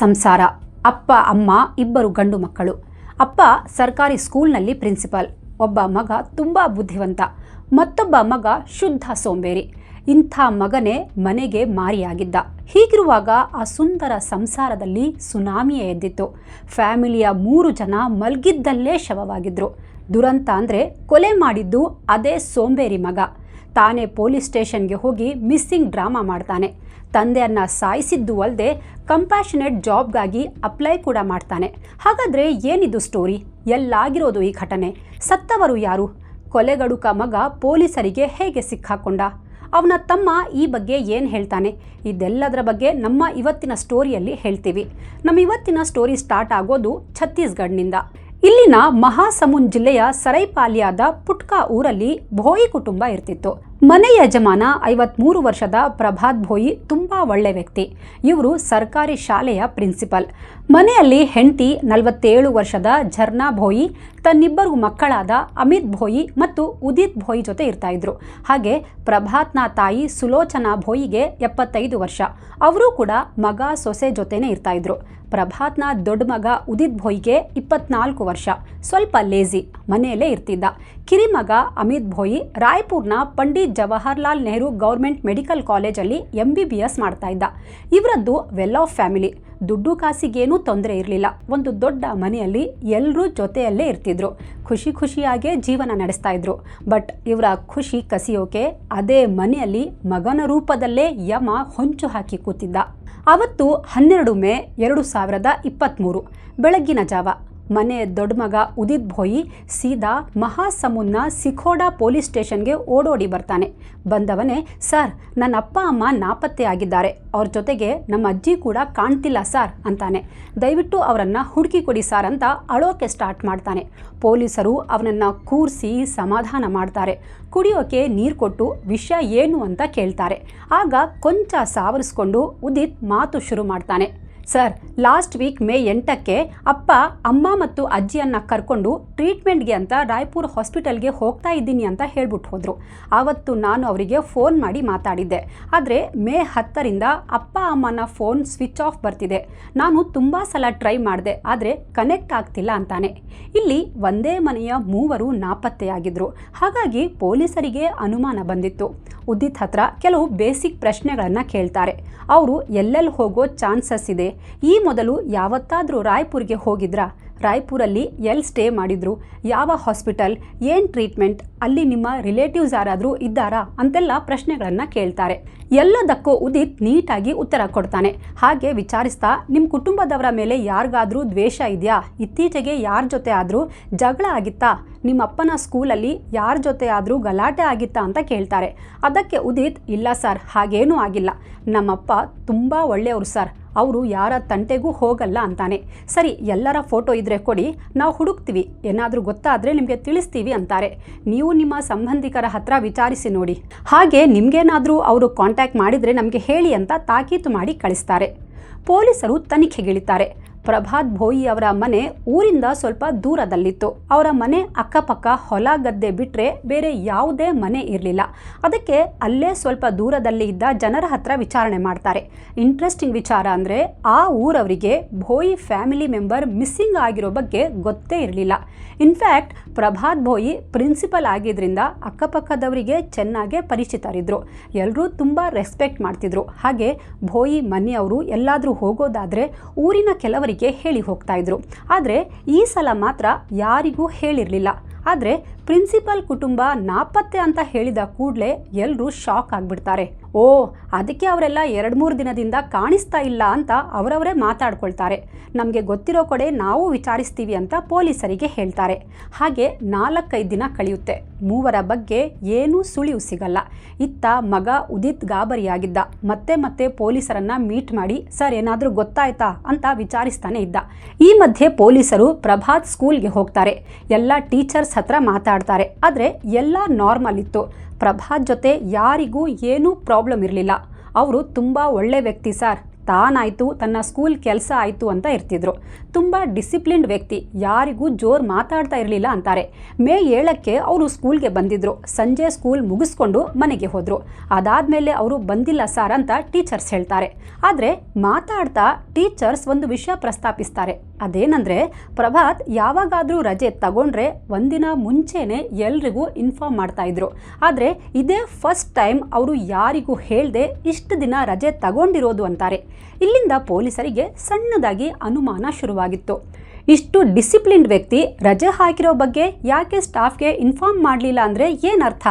ಸಂಸಾರ, ಅಪ್ಪ, ಅಮ್ಮ, ಇಬ್ಬರು ಗಂಡು ಮಕ್ಕಳು. ಅಪ್ಪ ಸರ್ಕಾರಿ ಸ್ಕೂಲ್ನಲ್ಲಿ ಪ್ರಿನ್ಸಿಪಾಲ್, ಒಬ್ಬ ಮಗ ತುಂಬ ಬುದ್ಧಿವಂತ, ಮತ್ತೊಬ್ಬ ಮಗ ಶುದ್ಧ ಸೋಂಬೇರಿ. ಇಂಥ ಮಗನೇ ಮನೆಗೆ ಮಾರಿಯಾಗಿದ್ದ. ಹೀಗಿರುವಾಗ ಆ ಸುಂದರ ಸಂಸಾರದಲ್ಲಿ ಸುನಾಮಿಯೇ ಎದ್ದಿತ್ತು. ಫ್ಯಾಮಿಲಿಯ ಮೂರು ಜನ ಮಲ್ಗಿದ್ದಲ್ಲೇ ಶವವಾಗಿದ್ರು. ದುರಂತ ಅಂದರೆ ಕೊಲೆ ಮಾಡಿದ್ದು ಅದೇ ಸೋಂಬೇರಿ ಮಗ. ತಾನೇ ಪೊಲೀಸ್ ಸ್ಟೇಷನ್ಗೆ ಹೋಗಿ ಮಿಸ್ಸಿಂಗ್ ಡ್ರಾಮಾ ಮಾಡ್ತಾನೆ. ತಂದೆಯನ್ನ ಸಾಯಿಸಿದ್ದು ಅಲ್ಲದೆ ಕಂಪ್ಯಾಷನೇಟ್ ಜಾಬ್ಗಾಗಿ ಅಪ್ಲೈ ಕೂಡ ಮಾಡ್ತಾನೆ. ಹಾಗಾದರೆ ಏನಿದು ಸ್ಟೋರಿ ಎಲ್ಲಾಗಿರೋದು ಈ ಘಟನೆ. ಸತ್ತವರು ಯಾರು? ಕೊಲೆಗಡುಕ ಮಗ ಪೊಲೀಸರಿಗೆ ಹೇಗೆ ಸಿಕ್ಕಾಕೊಂಡ? ಅವನ ತಮ್ಮ ಈ ಬಗ್ಗೆ ಏನು ಹೇಳ್ತಾನೆ? ಇದೆಲ್ಲದರ ಬಗ್ಗೆ ನಮ್ಮ ಇವತ್ತಿನ ಸ್ಟೋರಿಯಲ್ಲಿ ಹೇಳ್ತೀವಿ. ನಮ್ಮ ಇವತ್ತಿನ ಸ್ಟೋರಿ ಸ್ಟಾರ್ಟ್ ಆಗೋದು ಛತ್ತೀಸ್ಗಢ್ನಿಂದ. ಇಲ್ಲಿನ ಮಹಾಸಮುನ್ ಜಿಲ್ಲೆಯ ಸರೈಪಾಲಿಯಾದ ಪುಟ್ಕಾ ಊರಲ್ಲಿ ಭೋಯಿ ಕುಟುಂಬ ಇರ್ತಿತ್ತು. ಮನೆ ಯಜಮಾನ ಐವತ್ಮೂರು ವರ್ಷದ ಪ್ರಭಾತ್ ಭೋಯಿ ತುಂಬ ಒಳ್ಳೆ ವ್ಯಕ್ತಿ. ಇವರು ಸರ್ಕಾರಿ ಶಾಲೆಯ ಪ್ರಿನ್ಸಿಪಲ್. ಮನೆಯಲ್ಲಿ ಹೆಂಡತಿ ನಲವತ್ತೇಳು ವರ್ಷದ ಝರ್ನಾ ಭೋಯಿ, ತನ್ನಿಬ್ಬರು ಮಕ್ಕಳಾದ ಅಮಿತ್ ಭೋಯಿ ಮತ್ತು ಉದಿತ್ ಭೋಯಿ ಜೊತೆ ಇರ್ತಾ ಇದ್ರು. ಹಾಗೆ ಪ್ರಭಾತ್ನ ತಾಯಿ ಸುಲೋಚನಾ ಭೋಯಿಗೆ ಎಪ್ಪತ್ತೈದು ವರ್ಷ. ಅವರು ಕೂಡ ಮಗ ಸೊಸೆ ಜೊತೆನೇ ಇರ್ತಾ ಇದ್ರು. ಪ್ರಭಾತ್ನ ದೊಡ್ಡ ಮಗ ಉದಿತ್ ಭೋಯಿಗೆ ಇಪ್ಪತ್ನಾಲ್ಕು ವರ್ಷ. ಸ್ವಲ್ಪ ಲೇಜಿ ಮನೆಯಲ್ಲೇ ಇರ್ತಿದ್ದ. ಕಿರಿಮಗ ಅಮಿತ್ ಭೋಯಿ ರಾಯ್ಪುರ್ನ ಪಂಡಿತ್ ಜವಾಹರ್ಲಾಲ್ ನೆಹರು ಗೌರ್ಮೆಂಟ್ ಮೆಡಿಕಲ್ ಕಾಲೇಜಲ್ಲಿ ಎಂ ಬಿ ಬಿ ಎಸ್ ಮಾಡ್ತಾ ಇದ್ದ. ಇವರದ್ದು ವೆಲ್ ಆಫ್ ಫ್ಯಾಮಿಲಿ ದುಡ್ಡು ಕಾಸಿಗೇನೂ ತೊಂದರೆ ಇರಲಿಲ್ಲ. ಒಂದು ದೊಡ್ಡ ಮನೆಯಲ್ಲಿ ಎಲ್ಲರೂ ಜೊತೆಯಲ್ಲೇ ಇರ್ತಿದ್ರು. ಖುಷಿ ಖುಷಿಯಾಗೇ ಜೀವನ ನಡೆಸ್ತಾ ಇದ್ರು. ಬಟ್ ಇವರ ಖುಷಿ ಕಸಿಯೋಕೆ ಅದೇ ಮನೆಯಲ್ಲಿ ಮಗನ ರೂಪದಲ್ಲೇ ಯಮ ಹೊಂಚು ಹಾಕಿ ಕೂತಿದ್ದ. ಅವತ್ತು ಹನ್ನೆರಡು ಮೇ ಎರಡು ಸಾವಿರದ ಇಪ್ಪತ್ತ್ಮೂರು ಬೆಳಗ್ಗಿನ ಜಾವ. ಮನೆ ದೊಡ್ಡ ಮಗ ಉದಿತ್ ಭೋಯಿ ಸೀದಾ ಮಹಾಸಮುನ್ನ ಸಿಖೋಡಾ ಪೊಲೀಸ್ ಸ್ಟೇಷನ್ಗೆ ಓಡೋಡಿ ಬರ್ತಾನೆ. ಬಂದವನೇ, ಸರ್ ನನ್ನ ಅಪ್ಪ ಅಮ್ಮ ನಾಪತ್ತೆ ಆಗಿದ್ದಾರೆ. ಅವ್ರ ಜೊತೆಗೆ ನಮ್ಮ ಅಜ್ಜಿ ಕೂಡ ಕಾಣ್ತಿಲ್ಲ, ಸರ್, ಅಂತಾನೆ. ದಯವಿಟ್ಟು ಅವರನ್ನು ಹುಡುಕಿ ಕೊಡಿ, ಸರ್ ಅಂತ ಅಳೋಕೆ ಸ್ಟಾರ್ಟ್ ಮಾಡ್ತಾನೆ. ಪೊಲೀಸರು ಅವನನ್ನು ಕೂರಿಸಿ ಸಮಾಧಾನ ಮಾಡ್ತಾರೆ. ಕುಡಿಯೋಕೆ ನೀರು ಕೊಟ್ಟು ವಿಷಯ ಏನು ಅಂತ ಕೇಳ್ತಾರೆ. ಆಗ ಕೊಂಚ ಸಾವರಿಸ್ಕೊಂಡು ಉದಿತ್ ಮಾತು ಶುರು ಮಾಡ್ತಾನೆ. ಸರ್ ಲಾಸ್ಟ್ ವೀಕ್ ಮೇ ಎಂಟಕ್ಕೆ ಅಪ್ಪ, ಅಮ್ಮ ಮತ್ತು ಅಜ್ಜಿಯನ್ನು ಕರ್ಕೊಂಡು ಟ್ರೀಟ್ಮೆಂಟ್ಗೆ ಅಂತ ರಾಯ್ಪುರ್ ಹಾಸ್ಪಿಟಲ್ಗೆ ಹೋಗ್ತಾ ಇದ್ದೀನಿ ಅಂತ ಹೇಳ್ಬಿಟ್ಟು ಹೋದರು. ಆವತ್ತು ನಾನು ಅವರಿಗೆ ಫೋನ್ ಮಾಡಿ ಮಾತಾಡಿದ್ದೆ. ಆದರೆ ಮೇ ಹತ್ತರಿಂದ ಅಪ್ಪ, ಅಮ್ಮನ ಫೋನ್ ಸ್ವಿಚ್ ಆಫ್ ಬರ್ತಿದೆ. ನಾನು ತುಂಬ ಸಲ ಟ್ರೈ ಮಾಡಿದೆ, ಆದರೆ ಕನೆಕ್ಟ್ ಆಗ್ತಿಲ್ಲ ಅಂತಾನೆ. ಇಲ್ಲಿ ಒಂದೇ ಮನೆಯ ಮೂವರು ನಾಪತ್ತೆಯಾಗಿದ್ದರು ಹಾಗಾಗಿ ಪೊಲೀಸರಿಗೆ ಅನುಮಾನ ಬಂದಿತ್ತು. ಉದ್ದಿತ್ ಹತ್ರ ಕೆಲವು ಬೇಸಿಕ್ ಪ್ರಶ್ನೆಗಳನ್ನು ಕೇಳ್ತಾರೆ. ಅವರು ಎಲ್ಲೆಲ್ಲಿ ಹೋಗೋ ಚಾನ್ಸಸ್ ಇದೆ? ಈ ಮೊದಲು ಯಾವತ್ತಾದರೂ ರಾಯ್ಪುರ್ಗೆ ಹೋಗಿದ್ರಾ? ರಾಯ್ಪುರಲ್ಲಿ ಎಲ್ಲಿ ಸ್ಟೇ ಮಾಡಿದ್ರು? ಯಾವ ಹಾಸ್ಪಿಟಲ್? ಏನು ಟ್ರೀಟ್ಮೆಂಟ್? ಅಲ್ಲಿ ನಿಮ್ಮ ರಿಲೇಟಿವ್ಸ್ ಯಾರಾದರೂ ಇದ್ದಾರಾ? ಅಂತೆಲ್ಲ ಪ್ರಶ್ನೆಗಳನ್ನು ಕೇಳ್ತಾರೆ. ಎಲ್ಲದಕ್ಕೂ ಉದಿತ್ ನೀಟಾಗಿ ಉತ್ತರ ಕೊಡ್ತಾನೆ. ಹಾಗೆ ವಿಚಾರಿಸ್ತಾ ನಿಮ್ಮ ಕುಟುಂಬದವರ ಮೇಲೆ ಯಾರಿಗಾದರೂ ದ್ವೇಷ ಇದೆಯಾ? ಇತ್ತೀಚೆಗೆ ಯಾರ ಜೊತೆ ಆದರೂ ಜಗಳ ಆಗಿತ್ತಾ? ನಿಮ್ಮ ಅಪ್ಪನ ಸ್ಕೂಲಲ್ಲಿ ಯಾರ ಜೊತೆ ಆದರೂ ಗಲಾಟೆ ಆಗಿತ್ತಾ? ಅಂತ ಕೇಳ್ತಾರೆ. ಅದಕ್ಕೆ ಉದಿತ್, ಇಲ್ಲ ಸರ್, ಹಾಗೇನೂ ಆಗಿಲ್ಲ. ನಮ್ಮಪ್ಪ ತುಂಬ ಒಳ್ಳೆಯವರು ಸರ್. ಅವರು ಯಾರ ತಂಟೆಗೂ ಹೋಗಲ್ಲ ಅಂತಾನೆ. ಸರಿ, ಎಲ್ಲರ ಫೋಟೋ ಇದ್ರೆ ಕೊಡಿ, ನಾವು ಹುಡುಕ್ತೀವಿ. ಏನಾದರೂ ಗೊತ್ತಾದರೆ ನಿಮಗೆ ತಿಳಿಸ್ತೀವಿ ಅಂತಾರೆ. ನೀವು ನಿಮ್ಮ ಸಂಬಂಧಿಕರ ಹತ್ರ ವಿಚಾರಿಸಿ ನೋಡಿ. ಹಾಗೆ ನಿಮಗೇನಾದರೂ ಅವರು ಕಾಂಟ್ಯಾಕ್ಟ್ ಮಾಡಿದರೆ ನಮಗೆ ಹೇಳಿ ಅಂತ ತಾಕೀತು ಮಾಡಿ ಕಳಿಸ್ತಾರೆ. ಪೊಲೀಸರು ತನಿಖೆಗಿಳಿತಾರೆ. ಪ್ರಭಾತ್ ಭೋಯಿ ಅವರ ಮನೆ ಊರಿಂದ ಸ್ವಲ್ಪ ದೂರದಲ್ಲಿತ್ತು. ಅವರ ಮನೆ ಅಕ್ಕಪಕ್ಕ ಹೊಲ ಗದ್ದೆ ಬಿಟ್ಟರೆ ಬೇರೆ ಯಾವುದೇ ಮನೆ ಇರಲಿಲ್ಲ. ಅದಕ್ಕೆ ಅಲ್ಲೇ ಸ್ವಲ್ಪ ದೂರದಲ್ಲಿ ಇದ್ದ ಜನರ ಹತ್ರ ವಿಚಾರಣೆ ಮಾಡ್ತಾರೆ. ಇಂಟ್ರೆಸ್ಟಿಂಗ್ ವಿಚಾರ ಅಂದರೆ ಆ ಊರವರಿಗೆ ಭೋಯಿ ಫ್ಯಾಮಿಲಿ ಮೆಂಬರ್ ಮಿಸ್ಸಿಂಗ್ ಆಗಿರೋ ಬಗ್ಗೆ ಗೊತ್ತೇ ಇರಲಿಲ್ಲ. ಇನ್ಫ್ಯಾಕ್ಟ್ ಪ್ರಭಾತ್ ಭೋಯಿ ಪ್ರಿನ್ಸಿಪಲ್ ಆಗಿದ್ರಿಂದ ಅಕ್ಕಪಕ್ಕದವರಿಗೆ ಚೆನ್ನಾಗೇ ಪರಿಚಿತರಿದ್ದರು ಎಲ್ಲರೂ ತುಂಬ ರೆಸ್ಪೆಕ್ಟ್ ಮಾಡ್ತಿದ್ರು. ಹಾಗೆ ಭೋಯಿ ಮನೆಯವರು ಎಲ್ಲಾದರೂ ಹೋಗೋದಾದರೆ ಊರಿನ ಕೆಲವರಿಗೆ ಹೇಳಿ ಹೋಗ್ತಾ ಇದ್ರು. ಆದರೆ ಈ ಸಲ ಮಾತ್ರ ಯಾರಿಗೂ ಹೇಳಿರಲಿಲ್ಲ. ಆದರೆ ಪ್ರಿನ್ಸಿಪಲ್ ಕುಟುಂಬ ನಾಪತ್ತೆ ಅಂತ ಹೇಳಿದ ಕೂಡಲೇ ಎಲ್ಲರೂ ಶಾಕ್ ಆಗ್ಬಿಡ್ತಾರೆ. ಓ, ಅದಕ್ಕೆ ಅವರೆಲ್ಲ ಎರಡು ಮೂರು ದಿನದಿಂದ ಕಾಣಿಸ್ತಾ ಇಲ್ಲ ಅಂತ ಅವರವರೇ ಮಾತಾಡ್ಕೊಳ್ತಾರೆ. ನಮಗೆ ಗೊತ್ತಿರೋ ಕಡೆ ನಾವು ವಿಚಾರಿಸ್ತೀವಿ ಅಂತ ಪೊಲೀಸರಿಗೆ ಹೇಳ್ತಾರೆ. ಹಾಗೆ ನಾಲ್ಕೈದು ದಿನ ಕಳೆಯುತ್ತೆ. ಮೂವರ ಬಗ್ಗೆ ಏನೂ ಸುಳಿವು ಸಿಗಲ್ಲ. ಇತ್ತ ಮಗ ಉದಿತ್ ಗಾಬರಿಯಾಗಿದ್ದ. ಮತ್ತೆ ಮತ್ತೆ ಪೊಲೀಸರನ್ನ ಮೀಟ್ ಮಾಡಿ, ಸರ್, ಏನಾದರೂ ಗೊತ್ತಾಯ್ತಾ? ಅಂತ ವಿಚಾರಿಸ್ತಾನೆ ಇದ್ದ. ಈ ಮಧ್ಯೆ ಪೊಲೀಸರು ಪ್ರಭಾತ್ ಸ್ಕೂಲ್ಗೆ ಹೋಗ್ತಾರೆ. ಎಲ್ಲ ಟೀಚರ್ಸ್ ಹತ್ರ ಮಾತಾಡ್ತಾರೆ. ಆದರೆ ಎಲ್ಲ ನಾರ್ಮಲ್ ಇತ್ತು. ಪ್ರಭಾತ್ ಜೊತೆ ಯಾರಿಗೂ ಏನೂ ಪ್ರಾಬ್ಲಮ್ ಇರಲಿಲ್ಲ. ಅವರು ತುಂಬ ಒಳ್ಳೆ ವ್ಯಕ್ತಿ ಸರ್. ತಾನಾಯಿತು, ತನ್ನ ಸ್ಕೂಲ್ ಕೆಲಸ ಆಯಿತು ಅಂತ ಇರ್ತಿದ್ರು. ತುಂಬ ಡಿಸಿಪ್ಲಿನ್ಡ್ ವ್ಯಕ್ತಿ, ಯಾರಿಗೂ ಜೋರು ಮಾತಾಡ್ತಾ ಇರಲಿಲ್ಲ ಅಂತಾರೆ. ಮೇ ಏಳಕ್ಕೆ ಅವರು ಸ್ಕೂಲ್ಗೆ ಬಂದಿದ್ರು. ಸಂಜೆ ಸ್ಕೂಲ್ ಮುಗಿಸ್ಕೊಂಡು ಮನೆಗೆ ಹೋದರು. ಅದಾದಮೇಲೆ ಅವರು ಬಂದಿಲ್ಲ ಸರ್ ಅಂತ ಟೀಚರ್ಸ್ ಹೇಳ್ತಾರೆ. ಆದರೆ ಮಾತಾಡ್ತಾ ಟೀಚರ್ಸ್ ಒಂದು ವಿಷಯ ಪ್ರಸ್ತಾಪಿಸ್ತಾರೆ. ಅದೇನಂದರೆ, ಪ್ರಭಾತ್ ಯಾವಾಗಾದರೂ ರಜೆ ತಗೊಂಡ್ರೆ ಒಂದಿನ ಮುಂಚೆನೇ ಎಲ್ರಿಗೂ ಇನ್ಫಾರ್ಮ್ ಮಾಡ್ತಾ ಇದ್ರು. ಆದರೆ ಇದೇ ಫಸ್ಟ್ ಟೈಮ್ ಅವರು ಯಾರಿಗೂ ಹೇಳ್ದೆ ಇಷ್ಟು ದಿನ ರಜೆ ತಗೊಂಡಿರೋದು ಅಂತಾರೆ. ಇಲ್ಲಿಂದ ಪೊಲೀಸರಿಗೆ ಸಣ್ಣದಾಗಿ ಅನುಮಾನ ಶುರುವಾಗಿತ್ತು. ಇಷ್ಟು ಡಿಸಿಪ್ಲಿನ್ಡ್ ವ್ಯಕ್ತಿ ರಜೆ ಹಾಕಿರೋ ಬಗ್ಗೆ ಯಾಕೆ ಸ್ಟಾಫ್ಗೆ ಇನ್ಫಾರ್ಮ್ ಮಾಡಲಿಲ್ಲ ಅಂದರೆ ಏನರ್ಥ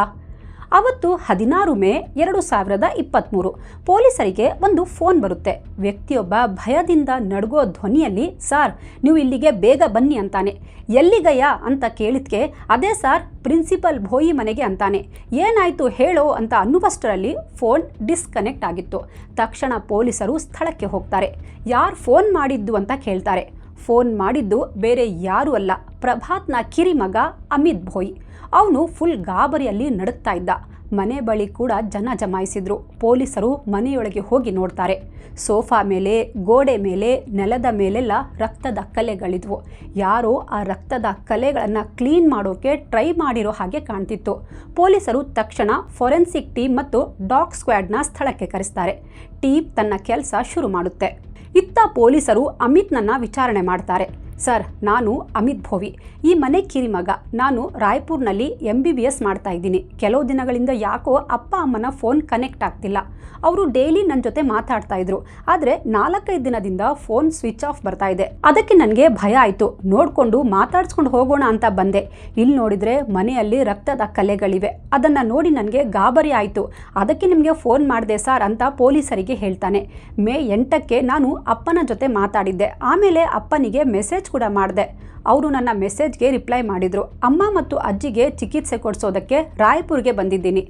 ಅವತ್ತು ಹದಿನಾರು ಮೇ ಎರಡು ಸಾವಿರದ ಇಪ್ಪತ್ತ್ಮೂರು ಪೊಲೀಸರಿಗೆ ಒಂದು ಫೋನ್ ಬರುತ್ತೆ. ವ್ಯಕ್ತಿಯೊಬ್ಬ ಭಯದಿಂದ ನಡುಗೋ ಧ್ವನಿಯಲ್ಲಿ, ಸಾರ್, ನೀವು ಇಲ್ಲಿಗೆ ಬೇಗ ಬನ್ನಿ ಅಂತಾನೆ. ಎಲ್ಲಿಗಯ್ಯ? ಅಂತ ಕೇಳಿದ್ಕೆ, ಅದೇ ಸಾರ್, ಪ್ರಿನ್ಸಿಪಲ್ ಭೋಯಿ ಮನೆಗೆ ಅಂತಾನೆ. ಏನಾಯಿತು ಹೇಳೋ ಅಂತ ಅನ್ನುವಷ್ಟರಲ್ಲಿ ಫೋನ್ ಡಿಸ್ಕನೆಕ್ಟ್ ಆಗಿತ್ತು. ತಕ್ಷಣ ಪೊಲೀಸರು ಸ್ಥಳಕ್ಕೆ ಹೋಗ್ತಾರೆ. ಯಾರು ಫೋನ್ ಮಾಡಿದ್ದು? ಅಂತ ಕೇಳ್ತಾರೆ. ಫೋನ್ ಮಾಡಿದ್ದು ಬೇರೆ ಯಾರೂ ಅಲ್ಲ. ಪ್ರಭಾತ್ನ ಕಿರಿಮಗ ಅಮಿತ್ ಭೋಯ್. ಅವನು ಫುಲ್ ಗಾಬರಿಯಲ್ಲಿ ನಡುತ್ತಾ ಇದ್ದ. ಮನೆ ಬಳಿ ಕೂಡ ಜನ ಜಮಾಯಿಸಿದ್ರು. ಪೊಲೀಸರು ಮನೆಯೊಳಗೆ ಹೋಗಿ ನೋಡ್ತಾರೆ. ಸೋಫಾ ಮೇಲೆ, ಗೋಡೆ ಮೇಲೆ, ನೆಲದ ಮೇಲೆಲ್ಲ ರಕ್ತದ ಕಲೆಗಳಿದ್ವು. ಯಾರೋ ಆ ರಕ್ತದ ಕಲೆಗಳನ್ನು ಕ್ಲೀನ್ ಮಾಡೋಕೆ ಟ್ರೈ ಮಾಡಿರೋ ಹಾಗೆ ಕಾಣ್ತಿತ್ತು. ಪೊಲೀಸರು ತಕ್ಷಣ ಫೊರೆನ್ಸಿಕ್ ಟೀಮ್ ಮತ್ತು ಡಾಗ್ ಸ್ಕ್ವಾಡ್ನ ಸ್ಥಳಕ್ಕೆ ಕರೆಸ್ತಾರೆ. ಟೀಮ್ ತನ್ನ ಕೆಲಸ ಶುರು ಮಾಡುತ್ತೆ. ಇತ್ತ ಪೊಲೀಸರು ಅಮಿತ್ನನ್ನ ವಿಚಾರಣೆ ಮಾಡ್ತಾರೆ. ಸರ್, ನಾನು ಅಮಿತ್ ಭೋವಿ. ಈ ಮನೆ ಕಿರಿಮಗ. ನಾನು ರಾಯ್ಪುರ್ನಲ್ಲಿ ಎಂ ಬಿ ಬಿ ಎಸ್ ಮಾಡ್ತಾ ಇದ್ದೀನಿ. ಕೆಲವು ದಿನಗಳಿಂದ ಯಾಕೋ ಅಪ್ಪ, ಅಮ್ಮನ ಫೋನ್ ಕನೆಕ್ಟ್ ಆಗ್ತಿಲ್ಲ. ಅವರು ಡೈಲಿ ನನ್ನ ಜೊತೆ ಮಾತಾಡ್ತಾ ಇದ್ರು. ಆದರೆ ನಾಲ್ಕೈದು ದಿನದಿಂದ ಫೋನ್ ಸ್ವಿಚ್ ಆಫ್ ಬರ್ತಾ ಇದೆ. ಅದಕ್ಕೆ ನನಗೆ ಭಯ ಆಯಿತು. ನೋಡಿಕೊಂಡು ಮಾತಾಡ್ಸ್ಕೊಂಡು ಹೋಗೋಣ ಅಂತ ಬಂದೆ. ಇಲ್ಲಿ ನೋಡಿದರೆ ಮನೆಯಲ್ಲಿ ರಕ್ತದ ಕಲೆಗಳಿವೆ. ಅದನ್ನು ನೋಡಿ ನನಗೆ ಗಾಬರಿ ಆಯಿತು. ಅದಕ್ಕೆ ನಿಮಗೆ ಫೋನ್ ಮಾಡಿದೆ ಸರ್ ಅಂತ ಪೊಲೀಸರಿಗೆ ಹೇಳ್ತಾನೆ. ಮೇ ಎಂಟಕ್ಕೆ ನಾನು ಅಪ್ಪನ ಜೊತೆ ಮಾತಾಡಿದ್ದೆ. ಆಮೇಲೆ ಅಪ್ಪನಿಗೆ ಮೆಸೇಜ್ ಕೂಡ ಮಾಡಿದೆ. ಅವರು ನನ್ನ ಮೆಸೇಜ್ಗೆ ರಿಪ್ಲೈ ಮಾಡಿದರು. ಅಮ್ಮ ಮತ್ತು ಅಜ್ಜಿಗೆ ಚಿಕಿತ್ಸೆ ಕೊಡಿಸೋದಕ್ಕೆ ರಾಯ್ಪುರ್ಗೆ ಬಂದಿದ್ದೀನಿ.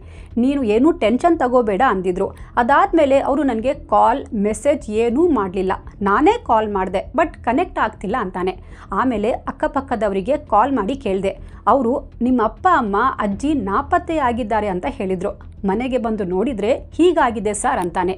ನೀನು ಏನೂ ಟೆನ್ಷನ್ ತಗೋಬೇಡ ಅಂದಿದ್ರು. ಅದಾದಮೇಲೆ ಅವರು ನನಗೆ ಕಾಲ್, ಮೆಸೇಜ್ ಏನೂ ಮಾಡಲಿಲ್ಲ. ನಾನೇ ಕಾಲ್ ಮಾಡಿದೆ, ಬಟ್ ಕನೆಕ್ಟ್ ಆಗ್ತಿಲ್ಲ ಅಂತಾನೆ. ಆಮೇಲೆ ಅಕ್ಕಪಕ್ಕದವರಿಗೆ ಕಾಲ್ ಮಾಡಿ ಕೇಳಿದೆ. ಅವರು ನಿಮ್ಮ ಅಪ್ಪ ಅಮ್ಮ, ಅಜ್ಜಿ ನಾಪತ್ತೆಯಾಗಿದ್ದಾರೆ ಅಂತ ಹೇಳಿದರು. ಮನೆಗೆ ಬಂದು ನೋಡಿದರೆ ಹೀಗಾಗಿದೆ ಸರ್ ಅಂತಾನೆ.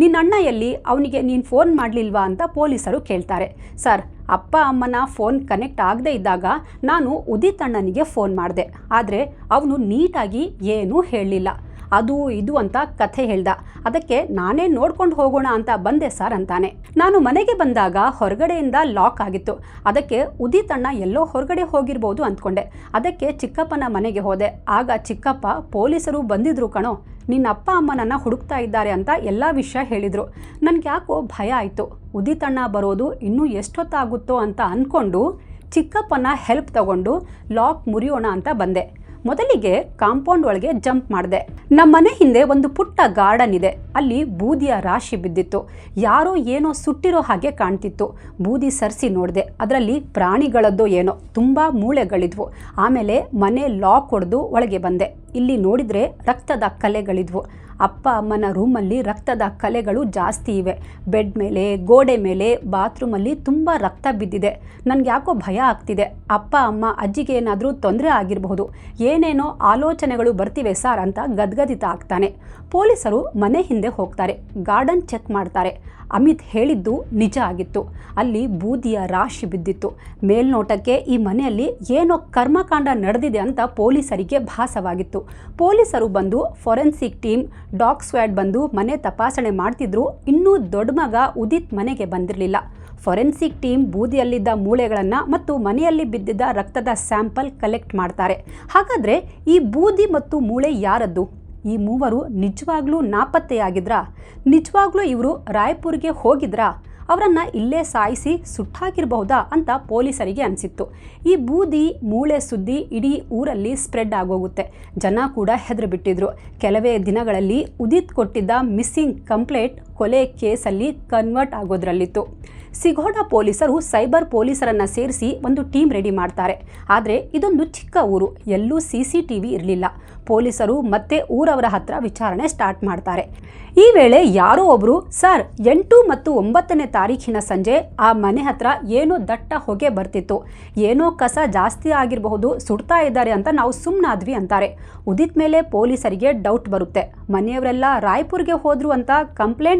ನಿನ್ನ ಅಣ್ಣ ಎಲ್ಲಿ ಅವನಿಗೆ ನೀನು ಫೋನ್ ಮಾಡಲಿಲ್ವಾ ಅಂತ ಪೊಲೀಸರು ಕೇಳ್ತಾರೆ. ಸರ್, ಅಪ್ಪ, ಅಮ್ಮನ ಫೋನ್ ಕನೆಕ್ಟ್ ಆಗದೇ ಇದ್ದಾಗ ನಾನು ಉದಿತ್ ಅಣ್ಣನಿಗೆ ಫೋನ್ ಮಾಡಿದೆ. ಆದರೆ ಅವನು ನೀಟಾಗಿ ಏನೂ ಹೇಳಲಿಲ್ಲ. ಅದು ಇದು ಅಂತ ಕಥೆ ಹೇಳ್ದ. ಅದಕ್ಕೆ ನಾನೇ ನೋಡ್ಕೊಂಡು ಹೋಗೋಣ ಅಂತ ಬಂದೆ ಸರ್ ಅಂತಾನೆ. ನಾನು ಮನೆಗೆ ಬಂದಾಗ ಹೊರಗಡೆಯಿಂದ ಲಾಕ್ ಆಗಿತ್ತು. ಅದಕ್ಕೆ ಉದಿತಣ್ಣ ಎಲ್ಲೋ ಹೊರಗಡೆ ಹೋಗಿರ್ಬೋದು ಅಂದ್ಕೊಂಡೆ. ಅದಕ್ಕೆ ಚಿಕ್ಕಪ್ಪನ ಮನೆಗೆ ಹೋದೆ. ಆಗ ಚಿಕ್ಕಪ್ಪ ಪೊಲೀಸರು ಬಂದಿದ್ರು ಕಣೋ. ನಿನ್ನ ಅಪ್ಪ ಅಮ್ಮ ನನ್ನ ಹುಡುಕ್ತಾ ಇದ್ದಾರೆ ಅಂತ ಎಲ್ಲ ವಿಷಯ ಹೇಳಿದರು. ನನಗೆ ಯಾಕೋ ಭಯ ಆಯಿತು. ಉದಿತಣ್ಣ ಬರೋದು ಇನ್ನೂ ಎಷ್ಟೊತ್ತಾಗುತ್ತೋ ಅಂತ ಅಂದ್ಕೊಂಡು ಚಿಕ್ಕಪ್ಪನ ಹೆಲ್ಪ್ ತಗೊಂಡು ಲಾಕ್ ಮುರಿಯೋಣ ಅಂತ ಬಂದೆ. ಮೊದಲಿಗೆ ಕಾಂಪೌಂಡ್ ಒಳಗೆ ಜಂಪ್ ಮಾಡಿದೆ. ನಮ್ಮ ಮನೆ ಹಿಂದೆ ಒಂದು ಪುಟ್ಟ ಗಾರ್ಡನ್ ಇದೆ. ಅಲ್ಲಿ ಬೂದಿಯ ರಾಶಿ ಬಿದ್ದಿತ್ತು. ಯಾರೋ ಏನೋ ಸುಟ್ಟಿರೋ ಹಾಗೆ ಕಾಣ್ತಿತ್ತು. ಬೂದಿ ಸರಿಸಿ ನೋಡಿದೆ. ಅದರಲ್ಲಿ ಪ್ರಾಣಿಗಳದ್ದು ಏನೋ. ತುಂಬ ಮೂಳೆಗಳಿದ್ವು. ಆಮೇಲೆ ಮನೆ ಲಾಕ್ ಹೊಡೆದು ಒಳಗೆ ಬಂದೆ. ಇಲ್ಲಿ ನೋಡಿದರೆ ರಕ್ತದ ಕಲೆಗಳಿದ್ವು. ಅಪ್ಪ ಅಮ್ಮನ ರೂಮಲ್ಲಿ ರಕ್ತದ ಕಲೆಗಳು ಜಾಸ್ತಿ ಇವೆ. ಬೆಡ್ ಮೇಲೆ, ಗೋಡೆ ಮೇಲೆ, ಬಾತ್ರೂಮಲ್ಲಿ ತುಂಬ ರಕ್ತ ಬಿದ್ದಿದೆ. ನನಗೆ ಯಾಕೋ ಭಯ ಆಗ್ತಿದೆ. ಅಪ್ಪ, ಅಮ್ಮ, ಅಜ್ಜಿಗೆ ಏನಾದರೂ ತೊಂದರೆ ಆಗಿರಬಹುದು. ಏನೇನೋ ಆಲೋಚನೆಗಳು ಬರ್ತಿವೆ ಸರ್ ಅಂತ ಗದ್ಗದಿತ ಆಗ್ತಾನೆ. ಪೊಲೀಸರು ಮನೆ ಹಿಂದೆ ಹೋಗ್ತಾರೆ. ಗಾರ್ಡನ್ ಚೆಕ್ ಮಾಡ್ತಾರೆ. ಅಮಿತ್ ಹೇಳಿದ್ದು ನಿಜ ಆಗಿತ್ತು. ಅಲ್ಲಿ ಬೂದಿಯ ರಾಶಿ ಬಿದ್ದಿತ್ತು. ಮೇಲ್ನೋಟಕ್ಕೆ ಈ ಮನೆಯಲ್ಲಿ ಏನೋ ಕರ್ಮಕಾಂಡ ನಡೆದಿದೆ ಅಂತ ಪೊಲೀಸರಿಗೆ ಭಾಸವಾಗಿತ್ತು. ಪೊಲೀಸರು ಬಂದು ಫೊರೆನ್ಸಿಕ್ ಟೀಮ್ ಡಾಗ್ ಸ್ವಾಡ್ ಬಂದು ಮನೆ ತಪಾಸಣೆ ಮಾಡ್ತಿದ್ರು. ಇನ್ನೂ ದೊಡ್ಡ ಮಗ ಉದಿತ್ ಮನೆಗೆ ಬಂದಿರಲಿಲ್ಲ. ಫೊರೆನ್ಸಿಕ್ ಟೀಮ್ ಬೂದಿಯಲ್ಲಿದ್ದ ಮೂಳೆಗಳನ್ನು ಮತ್ತು ಮನೆಯಲ್ಲಿ ಬಿದ್ದಿದ್ದ ರಕ್ತದ ಸ್ಯಾಂಪಲ್ ಕಲೆಕ್ಟ್ ಮಾಡ್ತಾರೆ. ಹಾಗಾದರೆ ಈ ಬೂದಿ ಮತ್ತು ಮೂಳೆ ಯಾರದ್ದು? ಈ ಮೂವರು ನಿಜವಾಗ್ಲೂ ನಾಪತ್ತೆಯಾಗಿದ್ರಾ? ನಿಜವಾಗ್ಲೂ ಇವರು ರಾಯ್ಪುರ್ಗೆ ಹೋಗಿದ್ರಾ? ಅವರನ್ನು ಇಲ್ಲೇ ಸಾಯಿಸಿ ಸುಟ್ಟಾಕಿರಬಹುದಾ ಅಂತ ಪೊಲೀಸರಿಗೆ ಅನಿಸಿತ್ತು. ಈ ಬೂದಿ, ಮೂಳೆ ಸುದ್ದಿ ಇಡೀ ಊರಲ್ಲಿ ಸ್ಪ್ರೆಡ್ ಆಗೋಗುತ್ತೆ. ಜನ ಕೂಡ ಹೆದರು ಬಿಟ್ಟಿದ್ರು ಕೆಲವೇ ದಿನಗಳಲ್ಲಿ ಉದಿತ್ ಕೊಟ್ಟಿದ್ದ ಮಿಸ್ಸಿಂಗ್ ಕಂಪ್ಲೇಂಟ್ ಕೊಲೆ ಕೇಸಲ್ಲಿ ಕನ್ವರ್ಟ್ ಆಗೋದ್ರಲ್ಲಿತ್ತು. ಸಿಗೋಡ ಪೊಲೀಸರು ಸೈಬರ್ ಪೊಲೀಸರನ್ನ ಸೇರಿಸಿ ಒಂದು ಟೀಮ್ ರೆಡಿ ಮಾಡ್ತಾರೆ. ಆದರೆ ಇದೊಂದು ಚಿಕ್ಕ ಊರು, ಎಲ್ಲೂ ಸಿ ಸಿ ಟಿ ವಿ ಇರಲಿಲ್ಲ. ಪೊಲೀಸರು ಮತ್ತೆ ಊರವರ ಹತ್ರ ವಿಚಾರಣೆ ಸ್ಟಾರ್ಟ್ ಮಾಡ್ತಾರೆ. ಈ ವೇಳೆ ಯಾರೋ ಒಬ್ರು, ಸರ್, ಎಂಟು ಮತ್ತು ಒಂಬತ್ತನೇ ತಾರೀಖಿನ ಸಂಜೆ ಆ ಮನೆ ಹತ್ರ ಏನೋ ದಟ್ಟ ಹೊಗೆ ಬರ್ತಿತ್ತು. ಏನೋ ಕಸ ಜಾಸ್ತಿ ಆಗಿರಬಹುದು, ಸುಡ್ತಾ ಇದ್ದಾರೆ ಅಂತ ನಾವು ಸುಮ್ಮನಾದ್ವಿ ಅಂತಾರೆ. ಉದಿತ್ ಮೇಲೆ ಪೊಲೀಸರಿಗೆ ಡೌಟ್ ಬರುತ್ತೆ. ಮನೆಯವರೆಲ್ಲ ರಾಯ್ಪುರ್ಗೆ ಹೋದ್ರು ಅಂತ